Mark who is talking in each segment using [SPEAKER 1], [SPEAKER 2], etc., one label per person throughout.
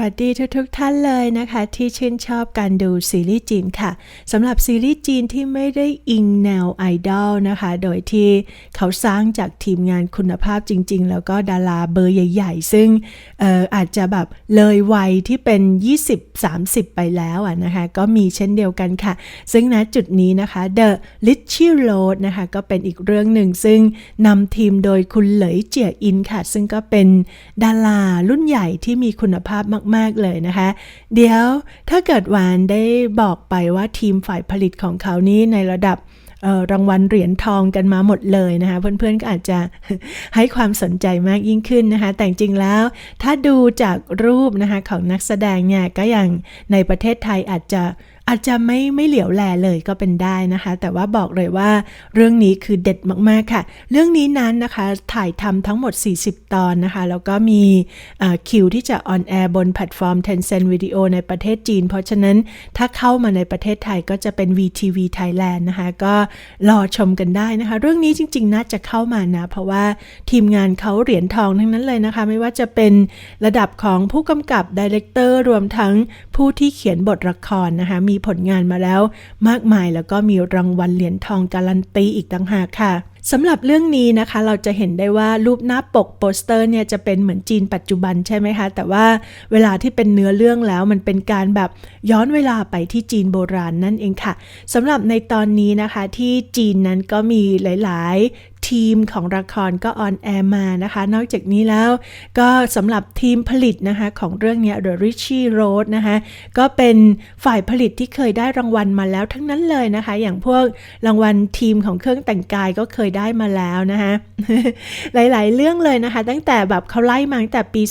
[SPEAKER 1] วัสดีทุกๆทท่านเลยนะคะ ที่ชื่นชอบการดูซีรีส์จีนค่ะสำหรับซีรีส์จีนที่ไม่ได้อิงแนวไอดอลนะคะ โดยที่เขาสร้างจากทีมงานคุณภาพจริง ๆ แล้วก็ดาราเบอร์ใหญ่ ๆ ซึ่งอออาจจะแบบเลยวัยที่เป็น 20-30 ไปแล้วอะนะคะ ก็มีเช่นเดียวกันค่ะ ซึ่งณจุดนี้นะคะ The Little Road นะคะก็เป็นอีกเรื่องหนึ่งซึ่งนำทีมโดยคุณเหลยเจียอินค่ะ ซึ่งก็เป็นดารารุ่นใหญ่ที่มีคุณภาพมากๆ เลยนะคะ เดี๋ยวถ้าเกิดวานได้บอกไปว่าทีมฝ่ายผลิตของเขานี้ในระดับรางวัลเหรียญทองกันมาหมดเลยนะคะ เพื่อนๆก็อาจจะให้ความสนใจมากยิ่งขึ้นนะคะ แต่จริงแล้ว ถ้าดูจากรูปนะคะของนักแสดงเนี่ยก็อย่างในประเทศไทยอาจจะ อาจจะไม่ไม่เหลียวแลเลยก็เป็นได้นะคะ แต่ว่าบอกเลยว่าเรื่องนี้คือเด็ดมากๆค่ะ เรื่องนี้นั้นนะคะถ่ายทำทั้งหมด 40 ตอนนะคะ แล้วก็มีคิวที่จะออนแอร์บนแพลตฟอร์ม Tencent Video ในประเทศจีน เพราะฉะนั้นถ้าเข้ามาในประเทศไทยก็จะเป็น VTV Thailand นะคะ ก็รอชมกันได้นะคะ เรื่องนี้จริง ๆ น่าจะเข้ามานะ เพราะว่าทีมงานเขาเหรียญทองทั้งนั้นเลยนะคะ ไม่ว่าจะเป็นระดับของผู้กำกับดีเลกเตอร์รวมทั้งผู้ที่เขียนบทละครนะคะมีผลงานมาแล้ว มากมายแล้วก็มีรางวัลเหรียญทองการันตีอีกต่างหากค่ะสำหรับเรื่องนี้นะคะเราจะเห็นได้ว่ารูปหน้าปกโปสเตอร์เนี่ยจะเป็นเหมือนจีนปัจจุบันใช่ไหมคะ แต่ว่าเวลาที่เป็นเนื้อเรื่องแล้วมันเป็นการแบบย้อนเวลาไปที่จีนโบราณนั่นเองค่ะสำหรับในตอนนี้นะคะที่จีนนั้นก็มีหลาย ทีมของละครก็ออนแอร์มานะคะ นอกจากนี้แล้วก็สำหรับทีมผลิตนะคะของเรื่องนี้ The Richie Road นะคะก็เป็นฝ่ายผลิตที่เคยได้รางวัลมาแล้วทั้งนั้นเลยนะคะ อย่างพวกรางวัลทีมของเครื่องแต่งกายก็เคยได้มาแล้วนะคะหลาย ๆ เรื่องเลยนะคะ ตั้งแต่แบบเขาไล่มาตั้งแต่ปี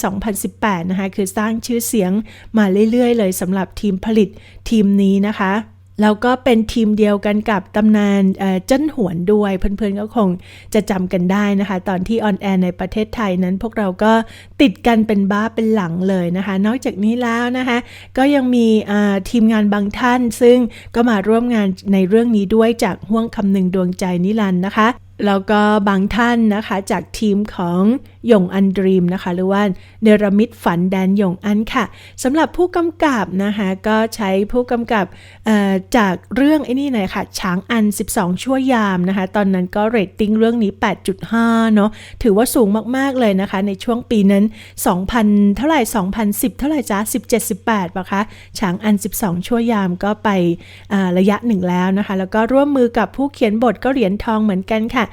[SPEAKER 1] 2018 นะคะ คือสร้างชื่อเสียงมาเรื่อย ๆ เลยสำหรับทีมผลิตทีมนี้นะคะ แล้วก็เป็นทีมเดียวกันกับตำนานเจิ้นหวนด้วย เพื่อนๆก็คงจะจำกันได้นะคะ ตอนที่ออนแอร์ในประเทศไทยนั้นพวกเราก็ติดกันเป็นบ้าเป็นหลังเลยนะคะ นอกจากนี้แล้วนะคะ ก็ยังมีทีมงานบางท่าน ซึ่งก็มาร่วมงานในเรื่องนี้ด้วยจากห่วงคำหนึ่งดวงใจนิรันด์นะคะ แล้วก็บางท่านนะคะจากทีมของหยงอันดรีมนะคะ หรือว่าเนรมิตฝันแดนหยงอันค่ะสำหรับผู้กำกับนะคะก็ใช้ผู้กำกับจากเรื่องไอ้นี่หน่อยค่ะช้างอัน 12 ชั่วยามนะคะ ตอนนั้นก็เรตติ้งเรื่องนี้ 8.5 เนาะถือว่าสูงมาก ๆ เลยนะคะ ในช่วงปีนั้น 2,000 เท่าไหร่ 2010 เท่าไหร่จ้า17 18ปะคะช้างอัน 12 ชั่วยามก็ไประยะหนึ่งแล้วนะคะ แล้วก็ร่วมมือกับผู้เขียนบทก็เหรียญทองเหมือนกันค่ะ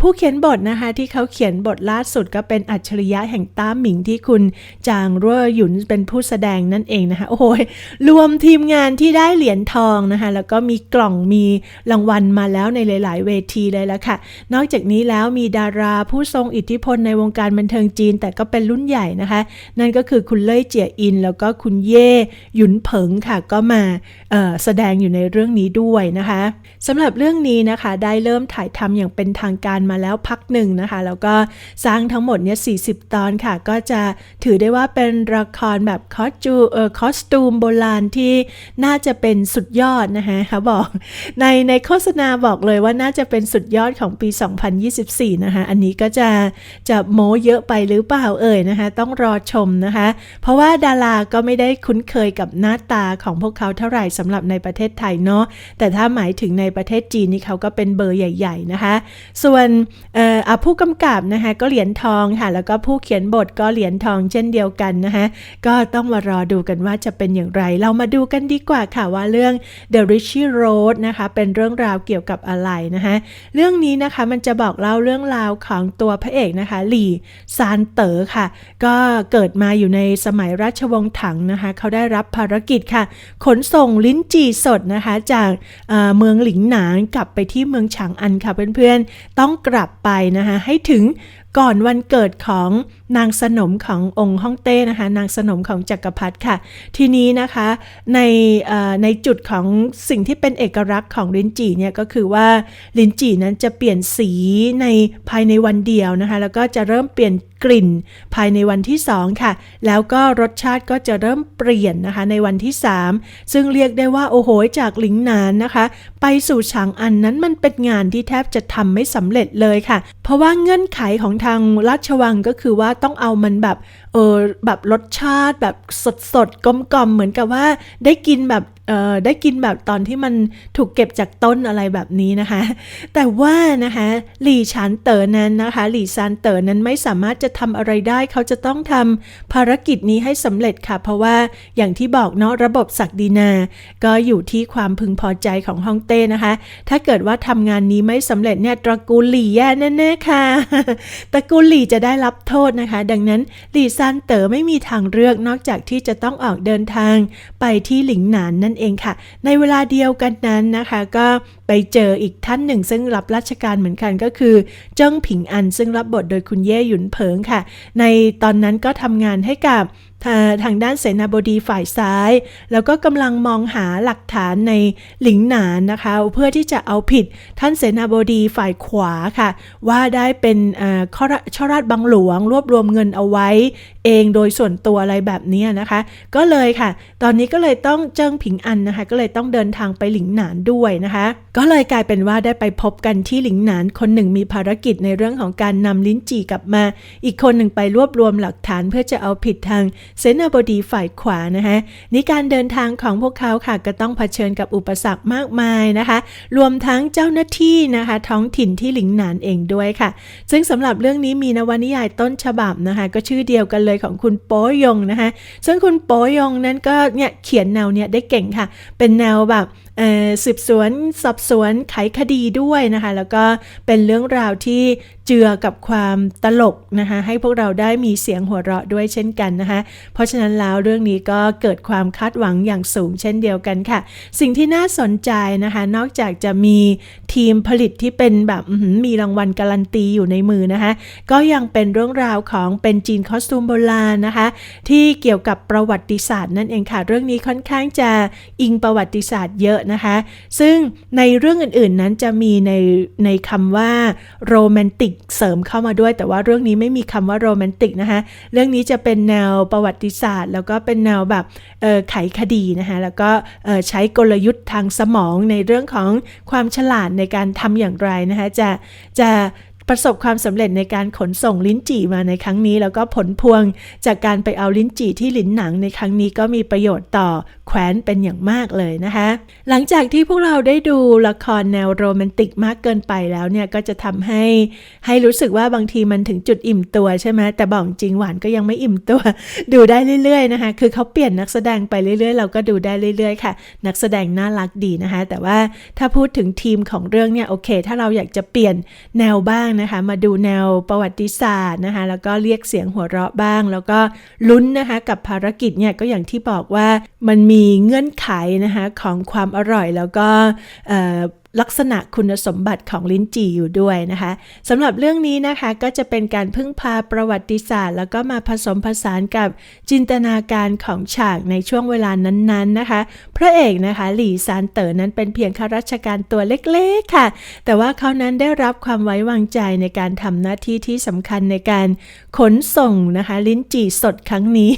[SPEAKER 1] ผู้เขียนบทนะคะที่เขาเขียนบทล่าสุดก็เป็นอัจฉริยะแห่งต้าหมิงที่คุณจางรั่วหยุนเป็นผู้แสดงนั่นเองนะคะโอ้ยรวมทีมงานที่ได้เหรียญทองนะคะแล้วก็มีกล่องมีรางวัลมาแล้วในหลาย ๆ เวทีเลยล้วค่ะ นอกจากนี้แล้วมีดาราผู้ทรงอิทธิพลในวงการบันเทิงจีน แต่ก็เป็นรุ่นใหญ่นะคะ นั่นก็คือคุณเล่ยเจียอิน แล้วก็คุณเย่หยุนเผิงค่ะก็มาแสดงอยู่ในเรื่องนี้ด้วยนะคะสำหรับเรื่องนี้นะคะได้เริ่มถ่ายทำอย่างเป็นทางการมาแล้วพักหนึ่งนะคะ แล้วก็สร้างทั้งหมดเนี่ย 40 ตอนค่ะ ก็จะถือได้ว่าเป็นละครแบบคอสจูเออคอสตูมโบราณที่น่าจะเป็นสุดยอดนะคะเขาบอกในในโฆษณาบอกเลยว่าน่าจะเป็นสุดยอดของปี 2024 นะคะ อันนี้ก็จะจะโม้เยอะไปหรือเปล่าเอ่ยนะคะ ต้องรอชมนะคะ เพราะว่าดาราก็ไม่ได้คุ้นเคยกับหน้าตาของพวกเขาเท่าไหร่สำหรับในประเทศไทยเนาะแต่ถ้าหมายถึงในประเทศจีนนี่เขาก็เป็นเบอร์ใหญ่ ๆ นะคะส่วนผู้กำกับนะคะก็เหรียญทองค่ะ แล้วก็ผู้เขียนบทก็เหรียญทองเช่นเดียวกันนะคะก็ต้องมารอดูกันว่าจะเป็นอย่างไร เรามาดูกันดีกว่าค่ะว่าเรื่อง The Richie Road นะคะเป็นเรื่องราวเกี่ยวกับอะไรนะคะเรื่องนี้นะคะมันจะบอกเล่าเรื่องราวของตัวพระเอกนะคะหลี่ซานเต๋อค่ะ ก็เกิดมาอยู่ในสมัยราชวงศ์ถังนะคะเขาได้รับภารกิจค่ะ ขนส่งลิ้นจี่สดนะคะจากเมืองหลิงหนานกลับไปที่เมืองฉางอันค่ะเพื่อนต้องกลับไปนะคะให้ถึง ก่อนวันเกิดของนางสนมขององค์ฮ่องเต้นะคะ นางสนมของจักรพรรดิค่ะ ทีนี้นะคะในในจุดของสิ่งที่เป็นเอกลักษณ์ของลิ้นจี่เนี่ยก็คือว่าลิ้นจี่นั้นจะเปลี่ยนสีในภายในวันเดียวนะคะ แล้วก็จะเริ่มเปลี่ยนกลิ่นภายในวันที่ 2 ค่ะ แล้วก็รสชาติก็จะเริ่มเปลี่ยนนะคะในวันที่ 3 ซึ่งเรียกได้ว่าโอ้โหจากหลิงนานนะคะ ไปสู่ฉางอันนั้นมันเป็นงานที่แทบจะทำไม่สำเร็จเลยค่ะ เพราะว่าเงื่อนไขของทางราชวังก็คือว่าต้องเอามันแบบเออแบบรสชาติแบบสดสดๆกลมกล่อมเหมือนกับว่าได้กินแบบ ได้กินแบบตอนที่มันถูกเก็บจากต้นอะไรแบบนี้นะคะ แต่ว่านะคะหลี่ชานเต๋อนั้นนะคะหลี่ซานเต๋อนั้นไม่สามารถจะทำอะไรได้เขาจะต้องทำภารกิจนี้ให้สำเร็จค่ะ เพราะว่าอย่างที่บอกเนาะระบบศักดินา ก็อยู่ที่ความพึงพอใจของฮ่องเต้นะคะ ถ้าเกิดว่าทำงานนี้ไม่สำเร็จเนี่ยตระกูลหลี่แย่แน่ๆค่ะตระกูลหลี่จะได้รับโทษนะคะ ดังนั้นหลี่ซานเต๋อไม่มีทางเลือกนอกจากที่จะต้องออกเดินทางไปที่หลิงหนานนั่นเองค่ะ ในเวลาเดียวกันนั้นนะคะ ก็ไปเจออีกท่านหนึ่ง ซึ่งรับราชการเหมือนกันก็คือ เจิ้งผิงอันซึ่งรับบทโดยคุณเย่หยุนเผิงค่ะ ในตอนนั้นก็ทำงานให้กับทาทางด้านเสนาบดีฝ่ายซ้าย แล้วก็กำลังมองหาหลักฐานในหลิงหนานนะคะ เพื่อที่จะเอาผิดท่านเสนาบดีฝ่ายขวาค่ะ ว่าได้เป็นข้อราช่อราชบังหลวง รวบรวมเงินเอาไว้ เองโดยส่วนตัวอะไรแบบนี้นะคะ ก็เลยค่ะ ตอนนี้ก็เลยต้องเจิ้งผิงอันนะคะ ก็เลยต้องเดินทางไปหลิงหนานด้วยนะคะ ก็เลยกลายเป็นว่าได้ไปพบกันที่หลิงหนานคนหนึ่งมีภารกิจในเรื่องของการนำลิ้นจี่กลับมา อีกคนหนึ่งไปรวบรวมหลักฐานเพื่อจะเอาผิดทางเสนาบดีฝ่ายขวานะคะนี่การเดินทางของพวกเขาค่ะก็ต้องเผชิญกับอุปสรรคมากมายนะคะ รวมทั้งเจ้าหน้าที่นะคะ ท้องถิ่นที่หลิงหนานเองด้วยค่ะ ซึ่งสำหรับเรื่องนี้มีนวนิยายต้นฉบับนะคะ ก็ชื่อเดียวกันเลยของคุณโป้ยงนะคะ ซึ่งคุณโป้ยงนั้นก็เนี่ยเขียนแนวเนี่ยได้เก่งค่ะ เป็นแนวแบบสืบสวนสอบสวนไขคดีด้วยนะคะ แล้วก็เป็นเรื่องราวที่เจือกับความตลกนะคะ ให้พวกเราได้มีเสียงหัวเราะด้วยเช่นกันนะคะเพราะฉะนั้นแล้วเรื่องนี้ก็เกิดความคาดหวังอย่างสูงเช่นเดียวกันค่ะ สิ่งที่น่าสนใจนะคะ นอกจากจะมีทีมผลิตที่เป็นแบบมีรางวัลการันตีอยู่ในมือนะคะ ก็ยังเป็นเรื่องราวของเป็นจีนคอสตูมโบราณนะคะ ที่เกี่ยวกับประวัติศาสตร์นั่นเองค่ะ เรื่องนี้ค่อนข้างจะอิงประวัติศาสตร์เยอะนะคะ ซึ่งในเรื่องอื่นๆนั้นจะมีในในคำว่าโรแมนติกเสริมเข้ามาด้วย แต่ว่าเรื่องนี้ไม่มีคำว่าโรแมนติกนะคะ เรื่องนี้จะเป็นแนวประวัติศาสตร์ แล้วก็เป็นแนวแบบไขคดีนะคะแล้วก็ใช้กลยุทธ์ทางสมองในเรื่องของความฉลาดในการทำอย่างไรนะคะจะจะ ประสบความสำเร็จในการขนส่งลิ้นจี่มาในครั้งนี้ แล้วก็ผลพวงจากการไปเอาลิ้นจี่ที่ลิ้นหนังในครั้งนี้ก็มีประโยชน์ต่อแคว้นเป็นอย่างมากเลยนะคะ หลังจากที่พวกเราได้ดูละครแนวโรแมนติกมากเกินไปแล้วเนี่ยก็จะทำให้ให้รู้สึกว่าบางทีมันถึงจุดอิ่มตัวใช่ไหมแต่บอกจริงหวานก็ยังไม่อิ่มตัว ดูได้เรื่อยๆนะคะ คือเขาเปลี่ยนนักแสดงไปเรื่อยๆ เราก็ดูได้เรื่อยๆค่ะ นักแสดงน่ารักดีนะคะ แต่ว่าถ้าพูดถึงทีมของเรื่องเนี่ยโอเค ถ้าเราอยากจะเปลี่ยนแนวบ้างนะคะ มาดูแนวประวัติศาสตร์นะคะ แล้วก็เรียกเสียงหัวเราะบ้าง แล้วก็ลุ้นนะคะกับภารกิจเนี่ยก็อย่างที่บอกว่ามันมีเงื่อนไขนะคะของความอร่อยแล้วก็ ลักษณะคุณสมบัติของลิ้นจี่อยู่ด้วยนะคะสำหรับเรื่องนี้นะคะก็จะเป็นการพึ่งพาประวัติศาสตร์ แล้วก็มาผสมผสานกับจินตนาการของฉากในช่วงเวลานั้นๆนะคะ พระเอกนะคะหลี่ซานเต๋อนั้นเป็นเพียงข้าราชการตัวเล็กๆค่ะ แต่ว่าเขานั้นได้รับความไว้วางใจในการทำหน้าที่ที่สำคัญในการ ขนส่งนะคะ ลิ้นจี่สดครั้งนี้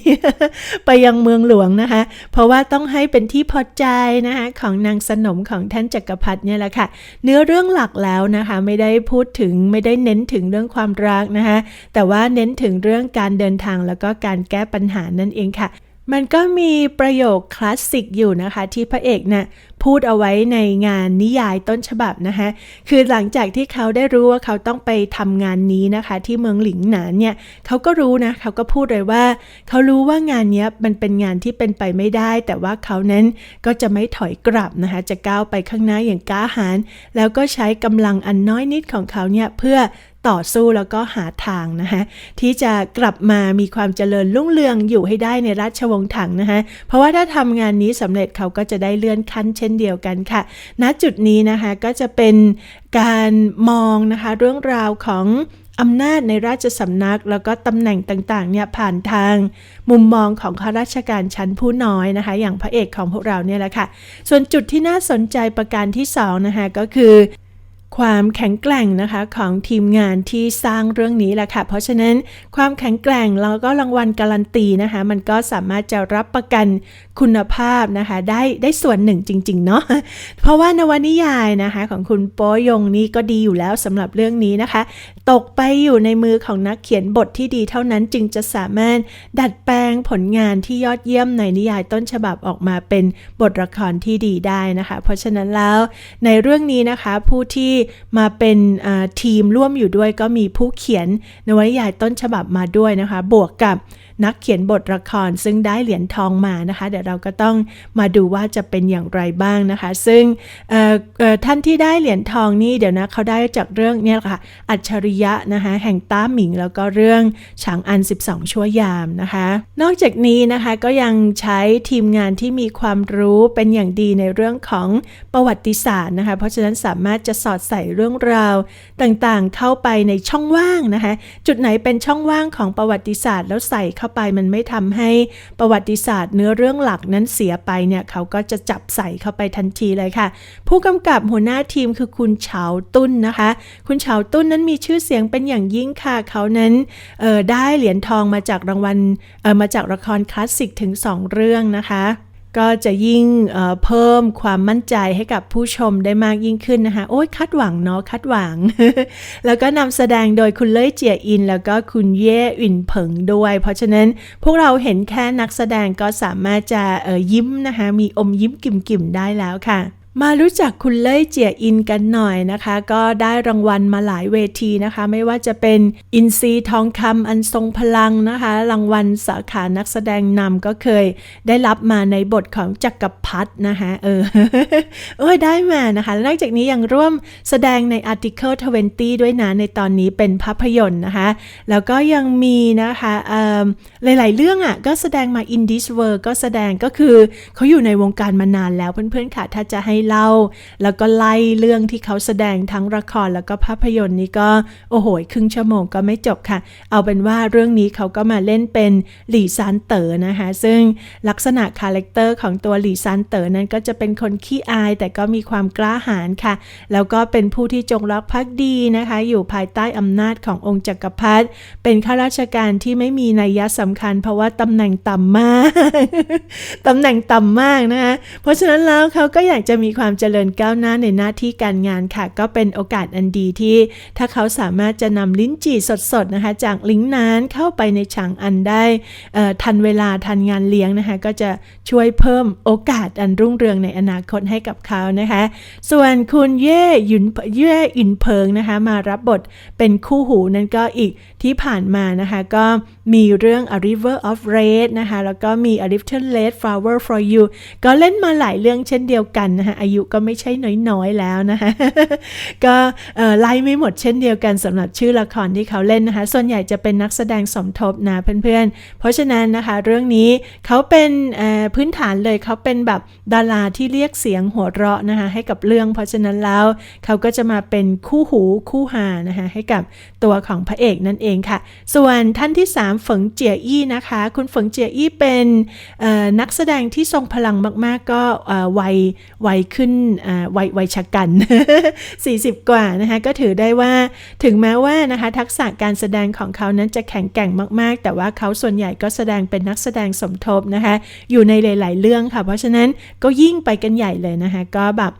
[SPEAKER 1] ไปยังเมืองหลวงนะคะ เพราะว่าต้องให้เป็นที่พอใจนะคะของนางสนมของท่านจักรพรรดิเนี่ยแหละค่ะ เนื้อเรื่องหลักแล้วนะคะ ไม่ได้พูดถึงไม่ได้เน้นถึงเรื่องความรักนะคะแต่ว่าเน้นถึงเรื่องการเดินทางแล้วก็การแก้ปัญหานั่นเองค่ะมันก็มีประโยคคลาสสิกอยู่นะคะ ที่พระเอกน่ะ พูดเอาไว้ในงานนิยายต้นฉบับนะคะคือหลังจากที่เขาได้รู้ว่าเขาต้องไปทำงานนี้นะคะ ที่เมืองหลิงหนานเนี่ยเขาก็รู้นะเขาก็พูดเลยว่า เขารู้ว่างานนี้มันเป็นงานที่เป็นไปไม่ได้ แต่ว่าเขานั้นก็จะไม่ถอยกลับนะคะจะก้าวไปข้างหน้าอย่างกล้าหาญแล้วก็ใช้กำลังอันน้อยนิดของเขาเนี่ยเพื่อ ต่อสู้แล้วก็หาทางนะคะที่จะกลับมามีความเจริญรุ่งเรืองอยู่ให้ได้ในราชวงศ์ถังนะคะเพราะว่าถ้าทำงานนี้สำเร็จเขาก็จะได้เลื่อนขั้นเช่นเดียวกันค่ะ ณจุดนี้นะคะก็จะเป็นการมองนะคะเรื่องราวของอำนาจในราชสำนักแล้วก็ตำแหน่งต่างๆเนี่ยผ่านทางมุมมองของข้าราชการชั้นผู้น้อยนะคะ อย่างพระเอกของพวกเราเนี่ยแหละค่ะ ส่วนจุดที่น่าสนใจประการที่สองนะคะก็คือ ความแข็งแกร่งนะคะของทีมงานที่สร้างเรื่องนี้แหละค่ะ เพราะฉะนั้นความแข็งแกร่งแล้วก็รางวัลการันตีนะคะ มันก็สามารถจะรับประกันคุณภาพนะคะได้ได้ส่วนหนึ่งจริง ๆ เนาะเพราะว่านวนิยายนะคะของคุณโป้ยงนี่ก็ดีอยู่แล้วสำหรับเรื่องนี้นะคะ ตกไปอยู่ในมือของนักเขียนบทที่ดีเท่านั้นจึงจะสามารถดัดแปลงผลงานที่ยอดเยี่ยมในนิยายต้นฉบับออกมาเป็นบทละครที่ดีได้นะคะ เพราะฉะนั้นแล้วในเรื่องนี้นะคะผู้ที่มาเป็นทีมร่วมอยู่ด้วยก็มีผู้เขียนนวนิยายต้นฉบับมาด้วยนะคะ บวกกับ นักเขียนบทละครซึ่งได้เหรียญทองมานะคะ เดี๋ยวเราก็ต้องมาดูว่าจะเป็นอย่างไรบ้างนะคะ ซึ่งท่านที่ได้เหรียญทองนี่เดี๋ยวนะเขาได้จากเรื่องเนี่ยค่ะ อัจฉริยะนะคะแห่งต้าหมิงแล้วก็เรื่องฉางอัน 12 ชั่วยามนะคะ นอกจากนี้นะคะก็ยังใช้ทีมงานที่มีความรู้เป็นอย่างดีในเรื่องของประวัติศาสตร์นะคะ เพราะฉะนั้นสามารถจะสอดใส่เรื่องราวต่างๆ เข้าไปในช่องว่างนะคะ จุดไหนเป็นช่องว่างของประวัติศาสตร์แล้วใส่เข้าไปมันไม่ทำให้ประวัติศาสตร์เนื้อเรื่องหลักนั้นเสียไปเนี่ยเขาก็จะจับใส่เข้าไปทันทีเลยค่ะ ผู้กำกับหัวหน้าทีมคือคุณเฉาตุ้นนะคะ คุณเฉาตุ้นนั้นมีชื่อเสียงเป็นอย่างยิ่งค่ะ เขานั้นได้เหรียญทองมาจากรางวัลมาจากละครคลาสสิกถึง 2 เรื่องนะคะ ก็จะยิ่งเพิ่มความมั่นใจให้กับผู้ชมได้มากยิ่งขึ้นนะคะ โอ้ยคาดหวังเนาะคาดหวัง แล้วก็นำแสดงโดยคุณเล่ยเจียอิน แล้วก็คุณเย่อินเผิงด้วย เพราะฉะนั้นพวกเราเห็นแค่นักแสดงก็สามารถจะยิ้มนะคะ มีอมยิ้มกิ่มๆได้แล้วค่ะ มารู้จักคุณเล่ยเจียอินกันหน่อยนะคะ ก็ได้รางวัลมาหลายเวทีนะคะ ไม่ว่าจะเป็นอินซีทองคำอันทรงพลังนะคะ รางวัลสาขานักแสดงนำก็เคยได้รับมาในบทของจักรพัฒนะคะเออเอ้ยได้มานะคะนอกจากนี้ยังร่วมแสดงใน Article 20 ด้วยนะในตอนนี้เป็นภาพยนตร์นะคะ แล้วก็ยังมีนะคะเอิ่มหลาย ๆ เรื่องอะ่ะก็แสดงมา In This World ก็แสดงก็คือเขาอยู่ในวงการมานานแล้วเพื่อน ๆ ค่ะถ้าจะให้เล่า แล้วก็ไล่เรื่องที่เขาแสดงทั้งละครแล้วก็ภาพยนตร์นี่ก็โอ้โหครึ่งชั่วโมงก็ไม่จบค่ะ เอาเป็นว่าเรื่องนี้เขาก็มาเล่นเป็นหลี่ซานเต๋อนะคะ ซึ่งลักษณะคาแรคเตอร์ของตัวหลี่ซานเต๋อนั้นก็จะเป็นคนขี้อาย แต่ก็มีความกล้าหาญค่ะ แล้วก็เป็นผู้ที่จงรักภักดีนะคะ อยู่ภายใต้อำนาจขององค์จักรพรรดิเป็นข้าราชการที่ไม่มีนัยยะสำคัญ เพราะว่าตำแหน่งต่ำมากตำแหน่งต่ำมากนะคะเพราะฉะนั้นแล้วเขาก็อยากจะมีความเจริญก้าวหน้าในหน้าที่การงานค่ะ ก็เป็นโอกาสอันดีที่ ถ้าเขาสามารถจะนำลิ้นจี่สดๆนะคะ จากลิงก์นั้นเข้าไปในฉางอันได้ทันเวลาทันงานเลี้ยงนะคะ ก็จะช่วยเพิ่มโอกาสอันรุ่งเรืองในอนาคตให้กับเขานะคะ ส่วนคุณเย่หยุนเย่อินเพิงนะคะ มารับบทเป็นคู่หูนั่นก็อีกที่ผ่านมานะคะก็มีเรื่อง A River of Red นะคะ แล้วก็มี A Little Red Flower for You ก็เล่นมาหลายเรื่องเช่นเดียวกันนะคะอายุก็ไม่ใช่น้อยๆแล้วนะคะก็ไล่ไม่หมดเช่นเดียวกันสำหรับชื่อละครที่เขาเล่นนะคะ ส่วนใหญ่จะเป็นนักแสดงสมทบนะเพื่อนๆ เพราะฉะนั้นนะคะเรื่องนี้เขาเป็นพื้นฐานเลยเขาเป็นแบบดาราที่เรียกเสียงหัวเราะนะคะให้กับเรื่อง เพราะฉะนั้นแล้วเขาก็จะมาเป็นคู่หูคู่หานะคะให้กับตัวของพระเอกนั่นเองค่ะ ส่วนท่านที่ 3 ฝงเจียอี้นะคะ คุณฝงเจียอี้เป็นนักแสดงที่ทรงพลังมากๆ ก็วัยวัยขึ้นวัยวัยชะกัน 40 กว่านะคะก็ถือได้ว่าถึงแม้ว่านะคะทักษะการแสดงของเขานั้นจะแข็งแกร่งมากๆ แต่ว่าเขาส่วนใหญ่ก็แสดงเป็นนักแสดงสมทบนะคะอยู่ในหลาย ๆ เรื่องค่ะ เพราะฉะนั้นก็ยิ่งไปกันใหญ่เลยนะคะก็แบบ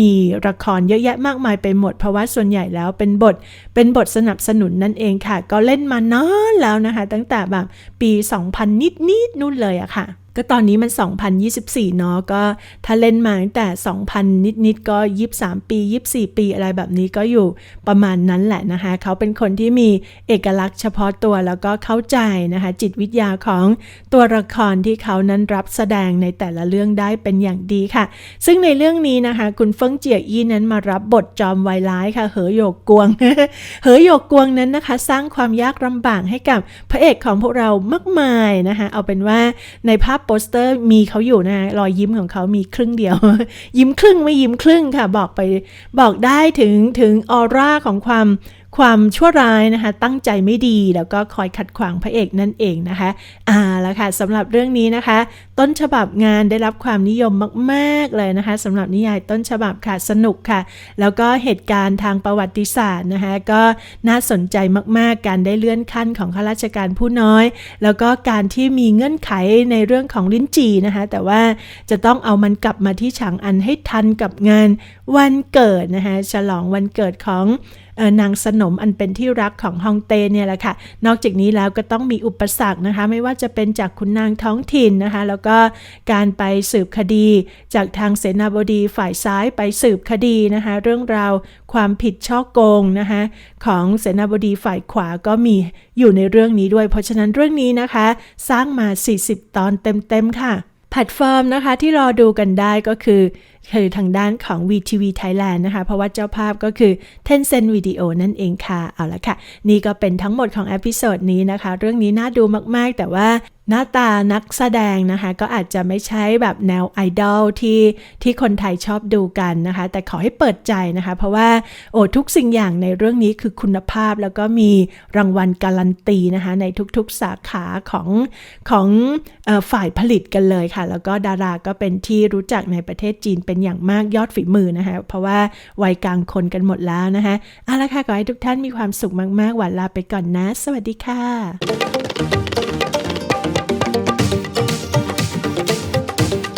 [SPEAKER 1] มีละครเยอะแยะมากมายไปหมดเพราะว่าส่วนใหญ่แล้วเป็นบทเป็นบทสนับสนุนนั่นเองค่ะ ก็เล่นมานานแล้วนะคะ ตั้งแต่แบบปี 2000 นิดๆนู่นเลยอะค่ะ ก็ตอนนี้มัน 2024 เนาะก็ถ้าเล่นมาตั้งแต่ 2,000 นิด ๆ ก็ 23 ปี 24 ปีอะไรแบบนี้ก็อยู่ประมาณนั้นแหละนะคะ เขาเป็นคนที่มีเอกลักษณ์เฉพาะตัวแล้วก็เข้าใจนะคะ จิตวิทยาของตัวละครที่เขานั้นรับแสดงในแต่ละเรื่องได้เป็นอย่างดีค่ะ ซึ่งในเรื่องนี้นะคะ คุณเฟิงเจียอี้นั้นมารับบทจอมวายร้ายค่ะ เหอโยกกวง เหอโยกกวงนั้นนะคะ สร้างความยากลำบากให้กับพระเอกของพวกเรามากมายนะคะ เอาเป็นว่าในภาพโปสเตอร์มีเขาอยู่นะคะรอยยิ้มของเขามีครึ่งเดียว ยิ้มครึ่งไม่ยิ้มครึ่งค่ะ บอกไปบอกได้ถึงถึงออร่าของความ ความชั่วร้ายนะคะ ตั้งใจไม่ดีแล้วก็คอยขัดขวางพระเอกนั่นเองนะคะอ่าละค่ะสำหรับเรื่องนี้นะคะ ต้นฉบับงานได้รับความนิยมมาก ๆ เลยนะคะสำหรับนิยายต้นฉบับค่ะสนุกค่ะ แล้วก็เหตุการณ์ทางประวัติศาสตร์นะคะก็น่าสนใจมาก ๆ การได้เลื่อนขั้นของข้าราชการผู้น้อย แล้วก็การที่มีเงื่อนไขในเรื่องของลิ้นจีนะคะแต่ว่าจะต้องเอามันกลับมาที่ฉางอันให้ทันกับงาน วันเกิดนะคะฉลองวันเกิดของนางสนมอันเป็นที่รักของฮองเต้เนี่ยแหละค่ะ นอกจากนี้แล้วก็ต้องมีอุปสรรคนะคะ ไม่ว่าจะเป็นจากขุนนางท้องถิ่นนะคะ แล้วก็การไปสืบคดีจากทางเสนาบดีฝ่ายซ้ายไปสืบคดีนะคะ เรื่องราวความผิดช่อโกงนะคะของเสนาบดีฝ่ายขวาก็มีอยู่ในเรื่องนี้ด้วย เพราะฉะนั้นเรื่องนี้นะคะ สร้างมา 40 ตอนเต็มๆค่ะแพลตฟอร์มนะคะที่รอดูกันได้ก็คือ คือทางด้านของ VTV Thailand นะคะ เพราะว่าเจ้าภาพก็คือ Tencent Video นั่นเองค่ะ เอาละค่ะ นี่ก็เป็นทั้งหมดของอพิโซดนี้นะคะ เรื่องนี้น่าดูมากๆ แต่ว่า หน้าตานักแสดงนะคะ ก็อาจจะไม่ใช่แบบแนวไอดอลที่ที่คนไทยชอบดูกันนะคะ แต่ขอให้เปิดใจนะคะ เพราะว่าโอ้ทุกสิ่งอย่างในเรื่องนี้คือคุณภาพแล้วก็มีรางวัลการันตีนะคะ ในทุกๆสาขาของของออฝ่ายผลิตกันเลยค่ะ แล้วก็ดาราก็เป็นที่รู้จักในประเทศจีนเป็นอย่างมากยอดฝีมือนะคะ เพราะว่าวัยกลางคนกันหมดแล้วนะคะเอาละค่ะขอให้ทุกท่านมีความสุขมากๆหวานลาไปก่อนนะ สวัสดีค่ะ